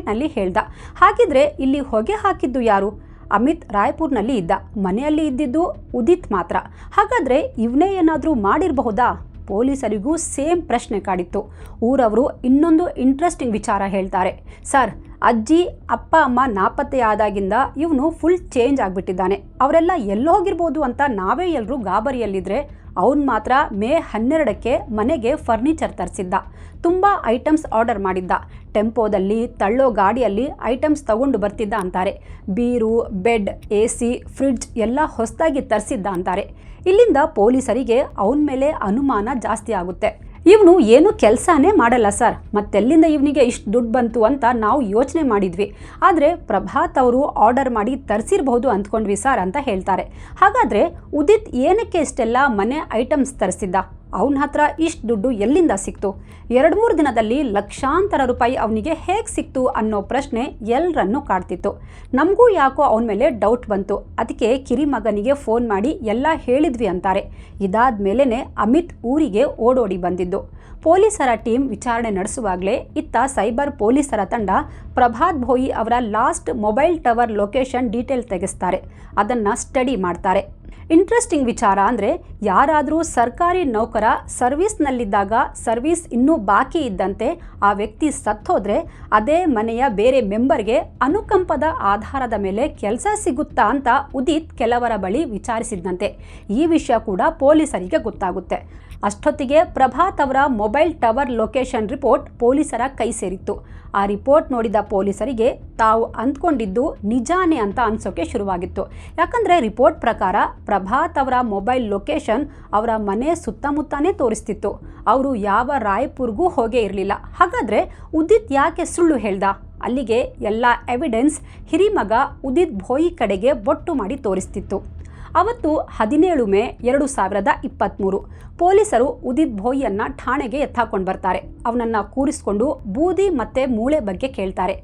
ಕಂಪ್ಲೇಂಟ್ನಲ್ಲಿ ಹೇಳ್ದ. ಹಾಗಿದ್ರೆ ಇಲ್ಲಿ ಹೊಗೆ ಹಾಕಿದ್ದು ಯಾರು? ಅಮಿತ್ ರಾಯ್ಪುರ್ನಲ್ಲಿ ಇದ್ದ. ಮನೆಯಲ್ಲಿ ಇದ್ದಿದ್ದು ಉದಿತ್ ಮಾತ್ರ. ಹಾಗಾದರೆ ಇವನೇ ಏನಾದರೂ ಮಾಡಿರಬಹುದಾ? ಪೊಲೀಸರಿಗೂ ಸೇಮ್ ಪ್ರಶ್ನೆ ಕಾಡಿತ್ತು. ಊರವರು ಇನ್ನೊಂದು ಇಂಟ್ರೆಸ್ಟಿಂಗ್ ವಿಚಾರ ಹೇಳ್ತಾರೆ. ಸರ್, ಅಜ್ಜಿ, ಅಪ್ಪ, ಅಮ್ಮ ನಾಪತ್ತೆ ಆದಾಗಿಂದ ಇವನು ಫುಲ್ ಚೇಂಜ್ ಆಗಿಬಿಟ್ಟಿದ್ದಾನೆ. ಅವರೆಲ್ಲ ಎಲ್ಲೋಗಿರ್ಬೋದು ಅಂತ ನಾವೇ ಎಲ್ಲರೂ ಗಾಬರಿಯಲ್ಲಿದ್ದರೆ ಅವನು ಮಾತ್ರ ಮೇ ಹನ್ನೆರಡಕ್ಕೆ ಮನೆಗೆ ಫರ್ನಿಚರ್ ತರಿಸಿದ್ದ. ತುಂಬ ಐಟಮ್ಸ್ ಆರ್ಡರ್ ಮಾಡಿದ್ದ. ಟೆಂಪೋದಲ್ಲಿ, ತಳ್ಳೋ ಗಾಡಿಯಲ್ಲಿ ಐಟಮ್ಸ್ ತಗೊಂಡು ಬರ್ತಿದ್ದ ಅಂತಾರೆ. ಬೀರು, ಬೆಡ್ ಎ ಸಿ ಫ್ರಿಡ್ಜ್ ಎಲ್ಲ ಹೊಸದಾಗಿ ತರಿಸಿದ್ದ ಅಂತಾರೆ. ಇಲ್ಲಿಂದ ಪೊಲೀಸರಿಗೆ ಅವನ ಮೇಲೆ ಅನುಮಾನ ಜಾಸ್ತಿ ಆಗುತ್ತೆ. ಇವನು ಏನು ಕೆಲಸನೇ ಮಾಡಲ್ಲ ಸರ್. ಮತ್ತೆಲ್ಲಿಂದ ಇವನಿಗೆ ಇಷ್ಟು ದುಡ್ಡು ಬಂತು ಅಂತ ನಾವು ಯೋಚನೆ ಮಾಡಿದ್ವಿ. ಆದರೆ ಪ್ರಭಾತ್ ಅವರು ಆರ್ಡರ್ ಮಾಡಿ ತರಿಸಿರ್ಬಹುದು ಅಂದ್ಕೊಂಡ್ವಿ ಸರ್ ಅಂತ ಹೇಳ್ತಾರೆ. ಹಾಗಾದರೆ ಉದಿತ್ ಏನಕ್ಕೆ ಇಷ್ಟೆಲ್ಲ ಮನೆ ಐಟಮ್ಸ್ ತರಿಸಿದ್ದ? ಅವನ ಹತ್ರ ಇಷ್ಟು ದುಡ್ಡು ಎಲ್ಲಿಂದ ಸಿಕ್ತು? ಎರಡು ಮೂರು ದಿನದಲ್ಲಿ ಲಕ್ಷಾಂತರ ರೂಪಾಯಿ ಅವನಿಗೆ ಹೇಗೆ ಸಿಕ್ತು ಅನ್ನೋ ಪ್ರಶ್ನೆ ಎಲ್ಲರನ್ನೂ ಕಾಡ್ತಿತ್ತು. ನಮಗೂ ಯಾಕೋ ಅವನ ಮೇಲೆ ಡೌಟ್ ಬಂತು. ಅದಕ್ಕೆ ಕಿರಿಮಗನಿಗೆ ಫೋನ್ ಮಾಡಿ ಎಲ್ಲ ಹೇಳಿದ್ವಿ ಅಂತಾರೆ. ಇದಾದ ಮೇಲೇ ಅಮಿತ್ ಊರಿಗೆ ಓಡೋಡಿ ಬಂದಿದ್ದು. ಪೊಲೀಸರ ಟೀಮ್ ವಿಚಾರಣೆ ನಡೆಸುವಾಗಲೇ ಇತ್ತ ಸೈಬರ್ ಪೊಲೀಸರ ತಂಡ ಪ್ರಭಾತ್ ಭೋಯಿ ಅವರ last mobile tower location detail ತೆಗೆಸ್ತಾರೆ. ಅದನ್ನು ಸ್ಟಡಿ ಮಾಡ್ತಾರೆ. ಇಂಟ್ರೆಸ್ಟಿಂಗ್ ವಿಚಾರ ಅಂದರೆ ಯಾರಾದರೂ ಸರ್ಕಾರಿ ನೌಕರ ಸರ್ವಿಸ್ನಲ್ಲಿದ್ದಾಗ ಸರ್ವಿಸ್ ಇನ್ನೂ ಬಾಕಿ ಇದ್ದಂತೆ ಆ ವ್ಯಕ್ತಿ ಸತ್ತೋದ್ರೆ ಅದೇ ಮನೆಯ ಬೇರೆ ಮೆಂಬರ್ಗೆ ಅನುಕಂಪದ ಆಧಾರದ ಮೇಲೆ ಕೆಲಸ ಸಿಗುತ್ತಾ ಅಂತ ಉದಿತ್ ಕೆಲವರ ಬಳಿ ವಿಚಾರಿಸಿದ್ದಂತೆ ಈ ವಿಷಯ ಕೂಡ ಪೊಲೀಸರಿಗೆ ಗೊತ್ತಾಗುತ್ತೆ. ಅಷ್ಟೊತ್ತಿಗೆ ಪ್ರಭಾತ್ ಅವರ ಮೊಬೈಲ್ ಟವರ್ ಲೊಕೇಶನ್ ರಿಪೋರ್ಟ್ ಪೊಲೀಸರ ಕೈ ಸೇರಿತ್ತು. ಆ ರಿಪೋರ್ಟ್ ನೋಡಿದ ಪೊಲೀಸರಿಗೆ ತಾವು ಅಂದ್ಕೊಂಡಿದ್ದು ನಿಜಾನೇ ಅಂತ ಅನ್ಸೋಕೆ ಶುರುವಾಗಿತ್ತು. ಯಾಕಂದರೆ ರಿಪೋರ್ಟ್ ಪ್ರಕಾರ ಪ್ರಭಾತ್ ಅವರ ಮೊಬೈಲ್ ಲೊಕೇಶನ್ ಅವರ ಮನೆ ಸುತ್ತಮುತ್ತಾನೇ ತೋರಿಸ್ತಿತ್ತು. ಅವರು ಯಾವ ರಾಯ್ಪುರ್ಗೂ ಹೋಗೇ ಇರಲಿಲ್ಲ. ಹಾಗಾದರೆ ಉದಿತ್ ಯಾಕೆ ಸುಳ್ಳು ಹೇಳ್ದ? ಅಲ್ಲಿಗೆ ಎಲ್ಲ ಎವಿಡೆನ್ಸ್ ಹಿರಿಮಗ ಉದಿತ್ ಭೋಯಿ ಕಡೆಗೆ ಬೊಟ್ಟು ಮಾಡಿ ತೋರಿಸ್ತಿತ್ತು. ಅವತ್ತು ಹದಿನೇಳು ಮೇ ಎರಡು ಸಾವಿರದ ಇಪ್ಪತ್ತ್ಮೂರು ಪೊಲೀಸರು ಉದಿತ್ ಭೋಯಿಯನ್ನ ಠಾಣೆಗೆ ಎತ್ತಾಕೊಂಡು ಬರ್ತಾರೆ. ಅವನನ್ನು ಕೂರಿಸ್ಕೊಂಡು ಬೂದಿ ಮತ್ತು ಮೂಳೆ ಬಗ್ಗೆ ಕೇಳ್ತಾರೆ.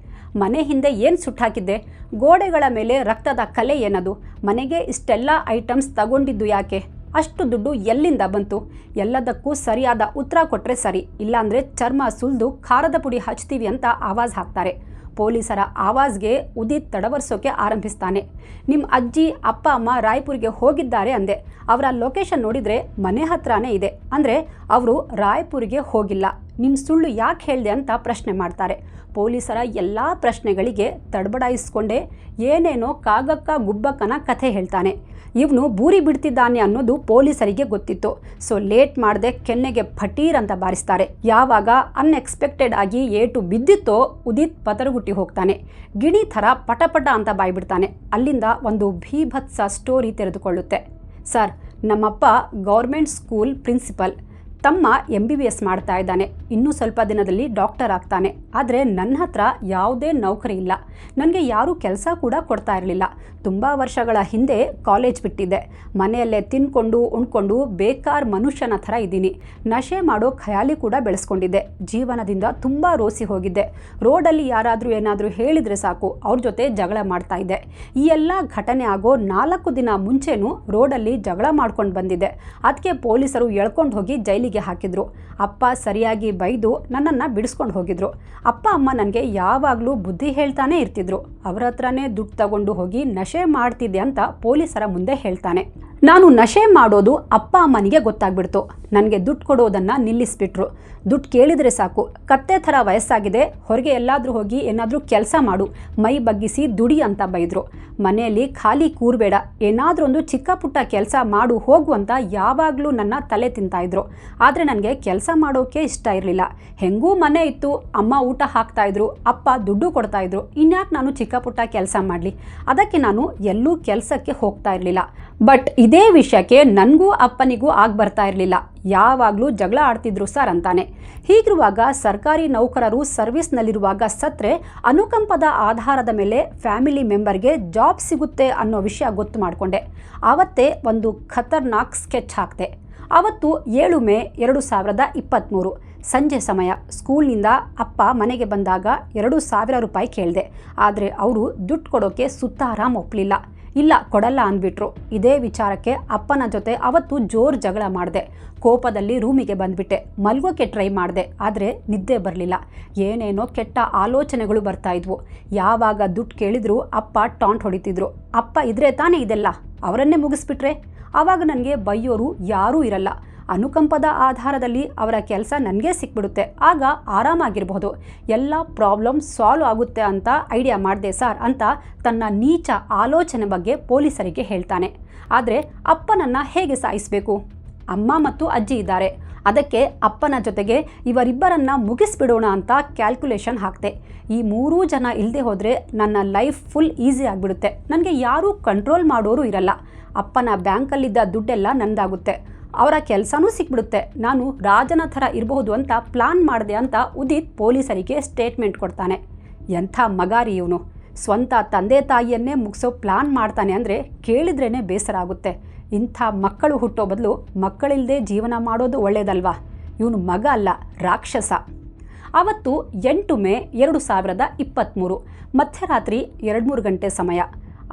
ಮನೆ ಹಿಂದೆ ಏನು ಸುಟ್ಟಾಕಿದ್ದೆ ಗೋಡೆಗಳ ಮೇಲೆ ರಕ್ತದ ಕಲೆ ಏನದು? ಮನೆಗೆ ಇಷ್ಟೆಲ್ಲ ಐಟಮ್ಸ್ ತಗೊಂಡಿದ್ದು ಯಾಕೆ? ಅಷ್ಟು ದುಡ್ಡು ಎಲ್ಲಿಂದ ಬಂತು? ಎಲ್ಲದಕ್ಕೂ ಸರಿಯಾದ ಉತ್ತರ ಕೊಟ್ಟರೆ ಸರಿ, ಇಲ್ಲಾಂದರೆ ಚರ್ಮ ಸುಲಿದು ಖಾರದ ಪುಡಿ ಹಚ್ತೀವಿ ಅಂತ ಆವಾಜ್ ಹಾಕ್ತಾರೆ. ಪೊಲೀಸರ ಆವಾಜ್ಗೆ ಉದಿತ್ ತಡವರ್ಸೋಕೆ ಆರಂಭಿಸ್ತಾನೆ. ನಿಮ್ಮ ಅಜ್ಜಿ, ಅಪ್ಪ, ಅಮ್ಮ ರಾಯ್ಪುರ್ಗೆ ಹೋಗಿದ್ದಾರೆ ಅಂದೆ. ಅವರ ಲೊಕೇಶನ್ ನೋಡಿದರೆ ಮನೆ ಹತ್ರನೇ ಇದೆ. ಅಂದರೆ ಅವರು ರಾಯ್ಪುರ್ಗೆ ಹೋಗಿಲ್ಲ. ನಿಮ್ಮ ಸುಳ್ಳು ಯಾಕೆ ಹೇಳಿದೆ ಅಂತ ಪ್ರಶ್ನೆ ಮಾಡ್ತಾರೆ. ಪೊಲೀಸರ ಎಲ್ಲ ಪ್ರಶ್ನೆಗಳಿಗೆ ತಡಬಡಾಯಿಸ್ಕೊಂಡೇ ಏನೇನೋ ಕಾಗಕ್ಕ ಗುಬ್ಬಕ್ಕನ ಕಥೆ ಹೇಳ್ತಾನೆ. ಇವನು ಬೂರಿ ಬಿಡ್ತಿದ್ದಾನೆ ಅನ್ನೋದು ಪೊಲೀಸರಿಗೆ ಗೊತ್ತಿತ್ತು. ಸೊ ಲೇಟ್ ಮಾಡದೆ ಕೆನ್ನೆಗೆ ಫಟೀರ್ ಅಂತ ಬಾರಿಸ್ತಾರೆ. ಯಾವಾಗ ಅನ್ಎಕ್ಸ್ಪೆಕ್ಟೆಡ್ ಆಗಿ ಏಟು ಬಿದ್ದಿತ್ತೋ ಉದಿತ್ ಪತರಗುಟ್ಟಿ ಹೋಗ್ತಾನೆ. ಗಿಣಿ ಥರ ಪಟಪಟ ಅಂತ ಬಾಯ್ಬಿಡ್ತಾನೆ. ಅಲ್ಲಿಂದ ಒಂದು ಭೀಭತ್ಸ ಸ್ಟೋರಿ ತೆರೆದುಕೊಳ್ಳುತ್ತೆ. ಸರ್, ನಮ್ಮಪ್ಪ ಗೌರ್ಮೆಂಟ್ ಸ್ಕೂಲ್ ಪ್ರಿನ್ಸಿಪಲ್. ತಮ್ಮ ಎಂ ಬಿ ಬಿ ಎಸ್ ಮಾಡ್ತಾ ಇದ್ದಾನೆ. ಇನ್ನೂ ಸ್ವಲ್ಪ ದಿನದಲ್ಲಿ ಡಾಕ್ಟರ್ ಆಗ್ತಾನೆ. ಆದರೆ ನನ್ನ ಹತ್ರ ಯಾವುದೇ ನೌಕರಿ ಇಲ್ಲ. ನನಗೆ ಯಾರೂ ಕೆಲಸ ಕೂಡ ಕೊಡ್ತಾ ಇರಲಿಲ್ಲ. ತುಂಬ ವರ್ಷಗಳ ಹಿಂದೆ ಕಾಲೇಜ್ ಬಿಟ್ಟಿದ್ದೆ. ಮನೆಯಲ್ಲೇ ತಿನ್ಕೊಂಡು, ಉಣ್ಕೊಂಡು ಬೇಕಾರ್ ಮನುಷ್ಯನ ಥರ ಇದ್ದೀನಿ. ನಶೆ ಮಾಡೋ ಖಯಾಲಿ ಕೂಡ ಬೆಳೆಸ್ಕೊಂಡಿದ್ದೆ. ಜೀವನದಿಂದ ತುಂಬ ರೋಸಿ ಹೋಗಿದ್ದೆ. ರೋಡಲ್ಲಿ ಯಾರಾದರೂ ಏನಾದರೂ ಹೇಳಿದರೆ ಸಾಕು, ಅವ್ರ ಜೊತೆ ಜಗಳ ಮಾಡ್ತಾ ಇದ್ದೆ. ಈ ಎಲ್ಲ ಘಟನೆ ಆಗೋ ನಾಲ್ಕು ದಿನ ಮುಂಚೆನೂ ರೋಡಲ್ಲಿ ಜಗಳ ಮಾಡ್ಕೊಂಡು ಬಂದಿದ್ದೆ. ಅದಕ್ಕೆ ಪೊಲೀಸರು ಎಳ್ಕೊಂಡು ಹೋಗಿ ಜೈಲಿಗೆ ಹಾಕಿದ್ರು. ಅಪ್ಪ ಸರಿಯಾಗಿ ಬೈದು ನನ್ನನ್ನು ಬಿಡಿಸ್ಕೊಂಡು ಹೋಗಿದ್ರು. ಅಪ್ಪ, ಅಮ್ಮ ನನಗೆ ಯಾವಾಗಲೂ ಬುದ್ಧಿ ಹೇಳ್ತಾನೆ ಇರ್ತಿದ್ರು. ಅವರ ಹತ್ರನೇ ದುಡ್ಡು ತಗೊಂಡು ಹೋಗಿ ನಶೆ ಮಾಡ್ತಿದ್ದೆ ಅಂತ ಪೊಲೀಸರ ಮುಂದೆ ಹೇಳ್ತಾನೆ. ನಾನು ನಶೆ ಮಾಡೋದು ಅಪ್ಪ ಅಮ್ಮನಿಗೆ ಗೊತ್ತಾಗ್ಬಿಡ್ತು. ನನಗೆ ದುಡ್ಡು ಕೊಡೋದನ್ನು ನಿಲ್ಲಿಸ್ಬಿಟ್ರು. ದುಡ್ಡು ಕೇಳಿದರೆ ಸಾಕು. ಕತ್ತೆ ಥರ ವಯಸ್ಸಾಗಿದೆ. ಹೊರಗೆ ಎಲ್ಲಾದರೂ ಹೋಗಿ ಏನಾದರೂ ಕೆಲಸ ಮಾಡು. ಮೈ ಬಗ್ಗಿಸಿ ದುಡಿ ಅಂತ ಬೈದರು. ಮನೆಯಲ್ಲಿ ಖಾಲಿ ಕೂರಬೇಡ. ಏನಾದರೂ ಒಂದು ಚಿಕ್ಕ ಪುಟ್ಟ ಕೆಲಸ ಮಾಡು, ಹೋಗು ಅಂತ ಯಾವಾಗಲೂ ನನ್ನ ತಲೆ ತಿಂತಾಯಿದ್ರು ಆದರೆ ನನಗೆ ಕೆಲಸ ಮಾಡೋಕ್ಕೆ ಇಷ್ಟ ಇರಲಿಲ್ಲ. ಹೆಂಗೂ ಮನೆ ಇತ್ತು. ಅಮ್ಮ ಊಟ ಹಾಕ್ತಾಯಿದ್ರು ಅಪ್ಪ ದುಡ್ಡು ಕೊಡ್ತಾಯಿದ್ರು ಇನ್ಯಾಕೆ ನಾನು ಚಿಕ್ಕ ಪುಟ್ಟ ಕೆಲಸ ಮಾಡಲಿ? ಅದಕ್ಕೆ ನಾನು ಎಲ್ಲೂ ಕೆಲಸಕ್ಕೆ ಹೋಗ್ತಾ ಇರಲಿಲ್ಲ. ಬಟ್ ಇದೇ ವಿಷಯಕ್ಕೆ ನನಗೂ ಅಪ್ಪನಿಗೂ ಆಗಿ ಬರ್ತಾ ಇರಲಿಲ್ಲ. ಯಾವಾಗಲೂ ಜಗಳ ಆಡ್ತಿದ್ರು ಸರ್ ಅಂತಾನೆ. ಹೀಗಿರುವಾಗ ಸರ್ಕಾರಿ ನೌಕರರು ಸರ್ವಿಸ್ನಲ್ಲಿರುವಾಗ ಸತ್ರೆ ಅನುಕಂಪದ ಆಧಾರದ ಮೇಲೆ ಫ್ಯಾಮಿಲಿ ಮೆಂಬರ್ಗೆ ಜಾಬ್ ಸಿಗುತ್ತೆ ಅನ್ನೋ ವಿಷಯ ಗೊತ್ತು ಮಾಡಿಕೊಂಡೆ. ಆವತ್ತೇ ಒಂದು ಖತರ್ನಾಕ್ ಸ್ಕೆಚ್ ಹಾಕ್ತೆ ಅವತ್ತು ಏಳು ಮೇ ಎರಡು ಸಾವಿರದ ಇಪ್ಪತ್ತ್ಮೂರು ಸಂಜೆ ಸಮಯ. ಸ್ಕೂಲ್ನಿಂದ ಅಪ್ಪ ಮನೆಗೆ ಬಂದಾಗ ಎರಡು ಸಾವಿರ ರೂಪಾಯಿ ಕೇಳಿದೆ. ಆದರೆ ಅವರು ದುಡ್ಡು ಕೊಡೋಕ್ಕೆ ಸುತ್ತಾರಾಮ್ ಒಪ್ಪಲಿಲ್ಲ ಇಲ್ಲ, ಕೊಡಲ್ಲ ಅಂದ್ಬಿಟ್ರು. ಇದೇ ವಿಚಾರಕ್ಕೆ ಅಪ್ಪನ ಜೊತೆ ಅವತ್ತು ಜೋರು ಜಗಳ ಮಾಡಿದೆ. ಕೋಪದಲ್ಲಿ ರೂಮಿಗೆ ಬಂದ್ಬಿಟ್ಟೆ. ಮಲ್ಗೋಕೆ ಟ್ರೈ ಮಾಡಿದೆ, ಆದರೆ ನಿದ್ದೆ ಬರಲಿಲ್ಲ. ಏನೇನೋ ಕೆಟ್ಟ ಆಲೋಚನೆಗಳು ಬರ್ತಾ ಇದ್ವು. ಯಾವಾಗ ದುಡ್ಡು ಕೇಳಿದ್ರು ಅಪ್ಪ ಟಾಂಟ್ ಹೊಡಿತಿದ್ರು. ಅಪ್ಪ ಇದ್ರೆ ತಾನೇ ಇದೆಲ್ಲ? ಅವರನ್ನೇ ಮುಗಿಸ್ಬಿಟ್ರೆ? ಆವಾಗ ನನಗೆ ಬೈಯೋರು ಯಾರೂ ಇರಲ್ಲ. ಅನುಕಂಪದ ಆಧಾರದಲ್ಲಿ ಅವರ ಕೆಲಸ ನನಗೆ ಸಿಕ್ಬಿಡುತ್ತೆ. ಆಗ ಆರಾಮಾಗಿರಬಹುದು. ಎಲ್ಲ ಪ್ರಾಬ್ಲಮ್ ಸಾಲ್ವ್ ಆಗುತ್ತೆ ಅಂತ ಐಡಿಯಾ ಮಾಡಿದೆ ಸರ್ ಅಂತ ತನ್ನ ನೀಚ ಆಲೋಚನೆ ಬಗ್ಗೆ ಪೊಲೀಸರಿಗೆ ಹೇಳ್ತಾನೆ. ಆದರೆ ಅಪ್ಪನನ್ನು ಹೇಗೆ ಸಾಯಿಸಬೇಕು? ಅಮ್ಮ ಮತ್ತು ಅಜ್ಜಿ ಇದ್ದಾರೆ. ಅದಕ್ಕೆ ಅಪ್ಪನ ಜೊತೆಗೆ ಇವರಿಬ್ಬರನ್ನ ಮುಗಿಸ್ಬಿಡೋಣ ಅಂತ ಕ್ಯಾಲ್ಕುಲೇಷನ್ ಹಾಕ್ತೆ ಈ ಮೂರೂ ಜನ ಇಲ್ಲದೆ ಹೋದರೆ ನನ್ನ ಲೈಫ್ ಫುಲ್ ಈಸಿ ಆಗಿಬಿಡುತ್ತೆ. ನನಗೆ ಯಾರೂ ಕಂಟ್ರೋಲ್ ಮಾಡೋರು ಇರಲ್ಲ. ಅಪ್ಪನ ಬ್ಯಾಂಕಲ್ಲಿದ್ದ ದುಡ್ಡೆಲ್ಲ ನಂದಾಗುತ್ತೆ. ಅವರ ಕೆಲಸನೂ ಸಿಕ್ಬಿಡುತ್ತೆ. ನಾನು ರಾಜನ ಥರ ಇರಬಹುದು ಅಂತ ಪ್ಲಾನ್ ಮಾಡಿದೆ ಅಂತ ಉದಿತ್ ಪೊಲೀಸರಿಗೆ ಸ್ಟೇಟ್ಮೆಂಟ್ ಕೊಡ್ತಾನೆ. ಎಂಥ ಮಗಾರಿ ಇವನು. ಸ್ವಂತ ತಂದೆ ತಾಯಿಯನ್ನೇ ಮುಗಿಸೋ ಪ್ಲಾನ್ ಮಾಡ್ತಾನೆ ಅಂದರೆ ಕೇಳಿದ್ರೇ ಬೇಸರ ಆಗುತ್ತೆ. ಇಂಥ ಮಕ್ಕಳು ಹುಟ್ಟೋ ಬದಲು ಮಕ್ಕಳಿಲ್ಲದೆ ಜೀವನ ಮಾಡೋದು ಒಳ್ಳೆಯದಲ್ವಾ ಇವನು ಮಗ ಅಲ್ಲ, ರಾಕ್ಷಸ. ಅವತ್ತು ಎಂಟು ಮೇ ಎರಡು ಸಾವಿರದ ಇಪ್ಪತ್ತ್ಮೂರು ಮಧ್ಯರಾತ್ರಿ ಎರಡು ಮೂರು ಗಂಟೆ ಸಮಯ.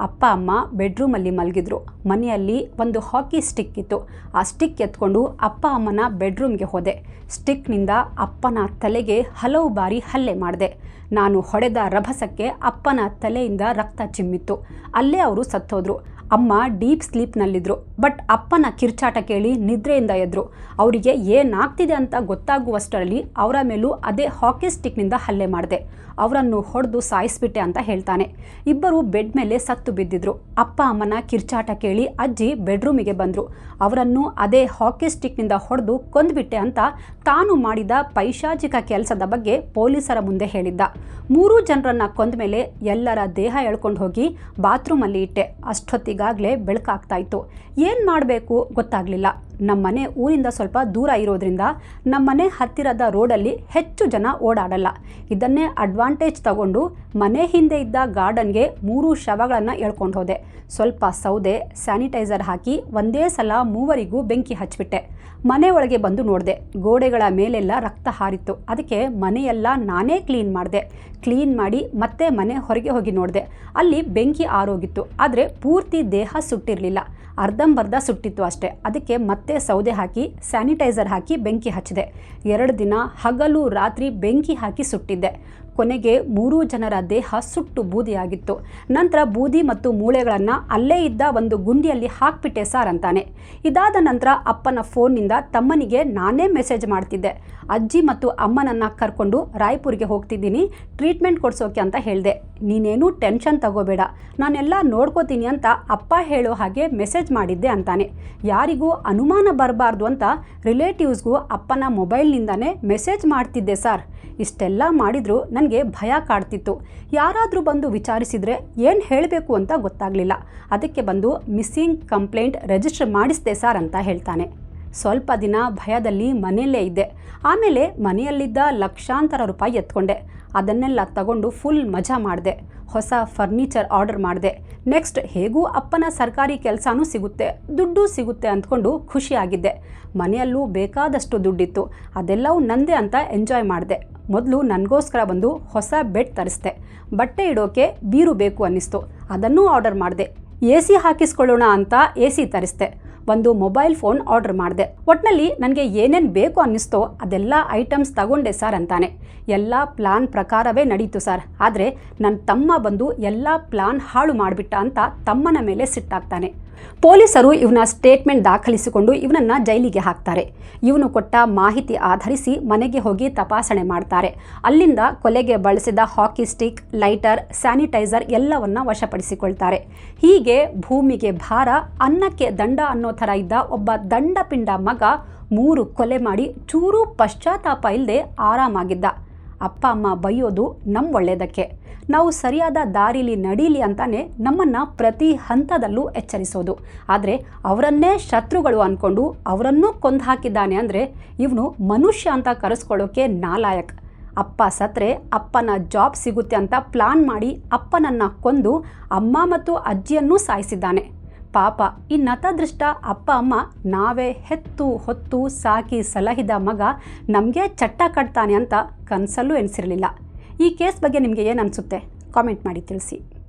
ಅಪ್ಪ, ಅಮ್ಮ ಬೆಡ್ರೂಮಲ್ಲಿ ಮಲಗಿದ್ರು. ಮನೆಯಲ್ಲಿ ಒಂದು ಹಾಕಿ ಸ್ಟಿಕ್ ಇತ್ತು. ಆ ಸ್ಟಿಕ್ ಎತ್ಕೊಂಡು ಅಪ್ಪ, ಅಮ್ಮನ ಬೆಡ್ರೂಮ್ಗೆ ಹೋದೆ. ಸ್ಟಿಕ್ನಿಂದ ಅಪ್ಪನ ತಲೆಗೆ ಹಲವು ಬಾರಿ ಹಲ್ಲೆ ಮಾಡಿದೆ. ನಾನು ಹೊಡೆದ ರಭಸಕ್ಕೆ ಅಪ್ಪನ ತಲೆಯಿಂದ ರಕ್ತ ಚಿಮ್ಮಿತ್ತು. ಅಲ್ಲೇ ಅವರು ಸತ್ತೋದ್ರು. ಅಮ್ಮ ಡೀಪ್ ಸ್ಲೀಪ್ನಲ್ಲಿದ್ದರು ಬಟ್ ಅಪ್ಪನ ಕಿರ್ಚಾಟ ಕೇಳಿ ನಿದ್ರೆಯಿಂದ ಎದ್ರು. ಅವರಿಗೆ ಏನಾಗ್ತಿದೆ ಅಂತ ಗೊತ್ತಾಗುವಷ್ಟರಲ್ಲಿ ಅವರ ಮೇಲೂ ಅದೇ ಹಾಕಿ ಸ್ಟಿಕ್ನಿಂದ ಹಲ್ಲೆ ಮಾಡಿದೆ. ಅವರನ್ನು ಹೊಡೆದು ಸಾಯಿಸ್ಬಿಟ್ಟೆ ಅಂತ ಹೇಳ್ತಾನೆ. ಇಬ್ಬರು ಬೆಡ್ ಮೇಲೆ ಸತ್ತು ಬಿದ್ದಿದ್ರು. ಅಪ್ಪ ಅಮ್ಮನ ಕಿರ್ಚಾಟ ಕೇಳಿ ಅಜ್ಜಿ ಬೆಡ್ರೂಮಿಗೆ ಬಂದರು. ಅವರನ್ನು ಅದೇ ಹಾಕಿ ಸ್ಟಿಕ್ನಿಂದ ಹೊಡೆದು ಕೊಂದ್ಬಿಟ್ಟೆ ಅಂತ ತಾನು ಮಾಡಿದ ಪೈಶಾಚಿಕ ಕೆಲಸದ ಬಗ್ಗೆ ಪೊಲೀಸರ ಮುಂದೆ ಹೇಳಿದ್ದ. ಮೂರೂ ಜನರನ್ನ ಕೊಂದ ಮೇಲೆ ಎಲ್ಲರ ದೇಹ ಎಳ್ಕೊಂಡು ಹೋಗಿ ಬಾತ್ರೂಮಲ್ಲಿ ಇಟ್ಟೆ. ಅಷ್ಟೊತ್ತಿಗಾಗಲೇ ಬೆಳಕಾಗ್ತಾ ಇತ್ತು. ಏನು ಮಾಡಬೇಕು ಗೊತ್ತಾಗಲಿಲ್ಲ. ನಮ್ಮನೆ ಊರಿಂದ ಸ್ವಲ್ಪ ದೂರ ಇರೋದ್ರಿಂದ ನಮ್ಮನೆ ಹತ್ತಿರದ ರೋಡಲ್ಲಿ ಹೆಚ್ಚು ಜನ ಓಡಾಡಲ್ಲ. ಇದನ್ನೇ ಅಡ್ವಾಂಟೇಜ್ ತಗೊಂಡು ಮನೆ ಹಿಂದೆ ಇದ್ದ ಗಾರ್ಡನ್ಗೆ ಮೂರು ಶವಗಳನ್ನು ಎಳ್ಕೊಂಡು ಹೋದೆ. ಸ್ವಲ್ಪ ಸೌದೆ ಸ್ಯಾನಿಟೈಸರ್ ಹಾಕಿ ಒಂದೇ ಸಲ ಮೂವರಿಗೂ ಬೆಂಕಿ ಹಚ್ಚಿಬಿಟ್ಟೆ. ಮನೆ ಒಳಗೆ ಬಂದು ನೋಡಿದೆ. ಗೋಡೆಗಳ ಮೇಲೆಲ್ಲ ರಕ್ತ ಹಾರಿತ್ತು. ಅದಕ್ಕೆ ಮನೆಯೆಲ್ಲ ನಾನೇ ಕ್ಲೀನ್ ಮಾಡಿದೆ. ಕ್ಲೀನ್ ಮಾಡಿ ಮತ್ತೆ ಮನೆ ಹೊರಗೆ ಹೋಗಿ ನೋಡಿದೆ. ಅಲ್ಲಿ ಬೆಂಕಿ ಆರೋಗಿತ್ತು. ಆದರೆ ಪೂರ್ತಿ ದೇಹ ಸುಟ್ಟಿರಲಿಲ್ಲ. ಅರ್ಧಂಬರ್ಧ ಸುಟ್ಟಿತ್ತು ಅಷ್ಟೇ. ಅದಕ್ಕೆ ಮತ್ತೆ ಸೌದೆ ಹಾಕಿ, ಸ್ಯಾನಿಟೈಸರ್ ಹಾಕಿ ಬೆಂಕಿ ಹಚ್ಚಿದೆ. ಎರಡು ದಿನ ಹಗಲು ರಾತ್ರಿ ಬೆಂಕಿ ಹಾಕಿ ಸುಟ್ಟಿದ್ದೆ. ಕೊನೆಗೆ ಮೂರೂ ಜನರ ದೇಹ ಸುಟ್ಟು ಬೂದಿಯಾಗಿತ್ತು. ನಂತರ ಬೂದಿ ಮತ್ತು ಮೂಳೆಗಳನ್ನು ಅಲ್ಲೇ ಇದ್ದ ಒಂದು ಗುಂಡಿಯಲ್ಲಿ ಹಾಕ್ಬಿಟ್ಟೆ ಸಾರ್ ಅಂತಾನೆ. ಇದಾದ ನಂತರ ಅಪ್ಪನ ಫೋನ್ನಿಂದ ತಮ್ಮನಿಗೆ ನಾನೇ ಮೆಸೇಜ್ ಮಾಡ್ತಿದ್ದೆ. ಅಜ್ಜಿ ಮತ್ತು ಅಮ್ಮನನ್ನು ಕರ್ಕೊಂಡು ರಾಯ್ಪುರ್ಗೆ ಹೋಗ್ತಿದ್ದೀನಿ, ಟ್ರೀಟ್ಮೆಂಟ್ ಕೊಡಿಸೋಕೆ ಅಂತ ಹೇಳಿದೆ. ನೀನೇನು ಟೆನ್ಷನ್ ತಗೋಬೇಡ. ನಾನೆಲ್ಲ ನೋಡ್ಕೋತೀನಿ ಅಂತ ಅಪ್ಪ ಹೇಳೋ ಹಾಗೆ ಮೆಸೇಜ್ ಮಾಡಿದ್ದೆ ಅಂತಾನೆ. ಯಾರಿಗೂ ಅನುಮಾನ ಬರಬಾರ್ದು ಅಂತ ರಿಲೇಟಿವ್ಸ್ಗೂ ಅಪ್ಪನ ಮೊಬೈಲ್ನಿಂದಾನೇ ಮೆಸೇಜ್ ಮಾಡ್ತಿದ್ದೆ ಸರ್. ಇಷ್ಟೆಲ್ಲ ಮಾಡಿದರೂ ನನಗೆ ಭಯ ಕಾಡ್ತಿತ್ತು. ಯಾರಾದರೂ ಬಂದು ವಿಚಾರಿಸಿದರೆ ಏನು ಹೇಳಬೇಕು ಅಂತ ಗೊತ್ತಾಗಲಿಲ್ಲ. ಅದಕ್ಕೆ ಬಂದು ಮಿಸ್ಸಿಂಗ್ ಕಂಪ್ಲೇಂಟ್ ರಿಜಿಸ್ಟರ್ ಮಾಡಿಸ್ದೆ ಸರ್ ಅಂತ ಹೇಳ್ತಾನೆ. ಸ್ವಲ್ಪ ದಿನ ಭಯದಲ್ಲಿ ಮನೆಯಲ್ಲೇ ಇದ್ದೆ. ಆಮೇಲೆ ಮನೆಯಲ್ಲಿದ್ದ ಲಕ್ಷಾಂತರ ರೂಪಾಯಿ ಎತ್ಕೊಂಡೆ. ಅದನ್ನೆಲ್ಲ ತಗೊಂಡು ಫುಲ್ ಮಜಾ ಮಾಡಿದೆ. ಹೊಸ ಫರ್ನಿಚರ್ ಆರ್ಡರ್ ಮಾಡಿದೆ. ನೆಕ್ಸ್ಟ್ ಹೇಗೂ ಅಪ್ಪನ ಸರ್ಕಾರಿ ಕೆಲಸನೂ ಸಿಗುತ್ತೆ. ದುಡ್ಡು ಸಿಗುತ್ತೆ ಅಂದ್ಕೊಂಡು ಖುಷಿಯಾಗಿದ್ದೆ. ಮನೆಯಲ್ಲೂ ಬೇಕಾದಷ್ಟು ದುಡ್ಡಿತ್ತು. ಅದೆಲ್ಲವೂ ನಂದೇ ಅಂತ ಎಂಜಾಯ್ ಮಾಡಿದೆ. ಮೊದಲು ನನಗೋಸ್ಕರ ಬಂದು ಹೊಸ ಬೆಡ್ ತರಿಸ್ದೆ. ಬಟ್ಟೆ ಇಡೋಕೆ ಬೀರು ಬೇಕು ಅನ್ನಿಸ್ತು. ಅದನ್ನು ಆರ್ಡರ್ ಮಾಡಿದೆ. ಎ ಸಿ ಹಾಕಿಸ್ಕೊಳ್ಳೋಣ ಅಂತ ಎ ಸಿ ತರಿಸ್ದೆ. ಒಂದು ಮೊಬೈಲ್ ಫೋನ್ ಆರ್ಡರ್ ಮಾಡಿದೆ. ಒಟ್ನಲ್ಲಿ ನನಗೆ ಏನೇನು ಬೇಕು ಅನ್ನಿಸ್ತೋ ಅದೆಲ್ಲ ಐಟಮ್ಸ್ ತಗೊಂಡೆ ಸರ್ ಅಂತಾನೆ. ಎಲ್ಲ ಪ್ಲಾನ್ ಪ್ರಕಾರವೇ ನಡೀತು ಸರ್. ಆದರೆ ನನ್ನ ತಮ್ಮ ಬಂದು ಎಲ್ಲ ಪ್ಲಾನ್ ಹಾಳು ಮಾಡಿಬಿಟ್ಟ ಅಂತ ತಮ್ಮನ ಮೇಲೆ ಸಿಟ್ಟಾಗ್ತಾನೆ ಪೊಲೀಸರು ಇವನ ಸ್ಟೇಟ್ಮೆಂಟ್ ದಾಖಲಿಸಿಕೊಂಡು ಇವನನ್ನ ಜೈಲಿಗೆ ಹಾಕ್ತಾರೆ. ಇವನು ಕೊಟ್ಟ ಮಾಹಿತಿ ಆಧರಿಸಿ ಮನೆಗೆ ಹೋಗಿ ತಪಾಸಣೆ ಮಾಡ್ತಾರೆ. ಅಲ್ಲಿಂದ ಕೊಲೆಗೆ ಬಳಸಿದ ಹಾಕಿ ಸ್ಟಿಕ್, ಲೈಟರ್, ಸ್ಯಾನಿಟೈಸರ್ ಎಲ್ಲವನ್ನ ವಶಪಡಿಸಿಕೊಳ್ತಾರೆ. ಹೀಗೆ ಭೂಮಿಗೆ ಭಾರ, ಅನ್ನಕ್ಕೆ ದಂಡ ಅನ್ನೋ ಥರ ಇದ್ದ ಒಬ್ಬ ದಂಡಪಿಂಡ ಮಗ ಮೂರು ಕೊಲೆ ಮಾಡಿ ಚೂರು ಪಶ್ಚಾತ್ತಾಪ ಇಲ್ಲದೆ ಆರಾಮಾಗಿದ್ದ. ಅಪ್ಪ, ಅಮ್ಮ ಬೈಯೋದು ನಮ್ಮ ಒಳ್ಳೆಯದಕ್ಕೆ ನಾವು ಸರಿಯಾದ ದಾರಿಲಿ ನಡೀಲಿ ಅಂತಾನೆ ನಮ್ಮನ್ನು ಪ್ರತಿ ಹಂತದಲ್ಲೂ ಎಚ್ಚರಿಸೋದು. ಆದರೆ ಅವರನ್ನೇ ಶತ್ರುಗಳು ಅಂದ್ಕೊಂಡು ಅವರನ್ನೂ ಕೊಂದು ಹಾಕಿದ್ದಾನೆ ಅಂದರೆ ಇವನು ಮನುಷ್ಯ ಅಂತ ಕರೆಸ್ಕೊಳ್ಳೋಕೆ ನಾಲಾಯಕ್. ಅಪ್ಪ ಸತ್ರೆ ಅಪ್ಪನ ಜಾಬ್ ಸಿಗುತ್ತೆ ಅಂತ ಪ್ಲಾನ್ ಮಾಡಿ ಅಪ್ಪನನ್ನು ಕೊಂದು ಅಮ್ಮ ಮತ್ತು ಅಜ್ಜಿಯನ್ನೂ ಸಾಯಿಸಿದ್ದಾನೆ. ಪಾಪ. ಈ ನತದೃಷ್ಟ ಅಪ್ಪ, ಅಮ್ಮ ನಾವೇ ಹೆತ್ತು ಹೊತ್ತು ಸಾಕಿ ಸಲಹಿದ ಮಗ ನಮಗೆ ಚಟ್ಟ ಕಟ್ತಾನೆ ಅಂತ ಕನಸಲ್ಲೂ ಎನಿಸಿರಲಿಲ್ಲ ಈ ಕೇಸ್ ಬಗ್ಗೆ ನಿಮಗೆ ಏನು ಅನಿಸುತ್ತೆ? ಕಾಮೆಂಟ್ ಮಾಡಿ ತಿಳಿಸಿ.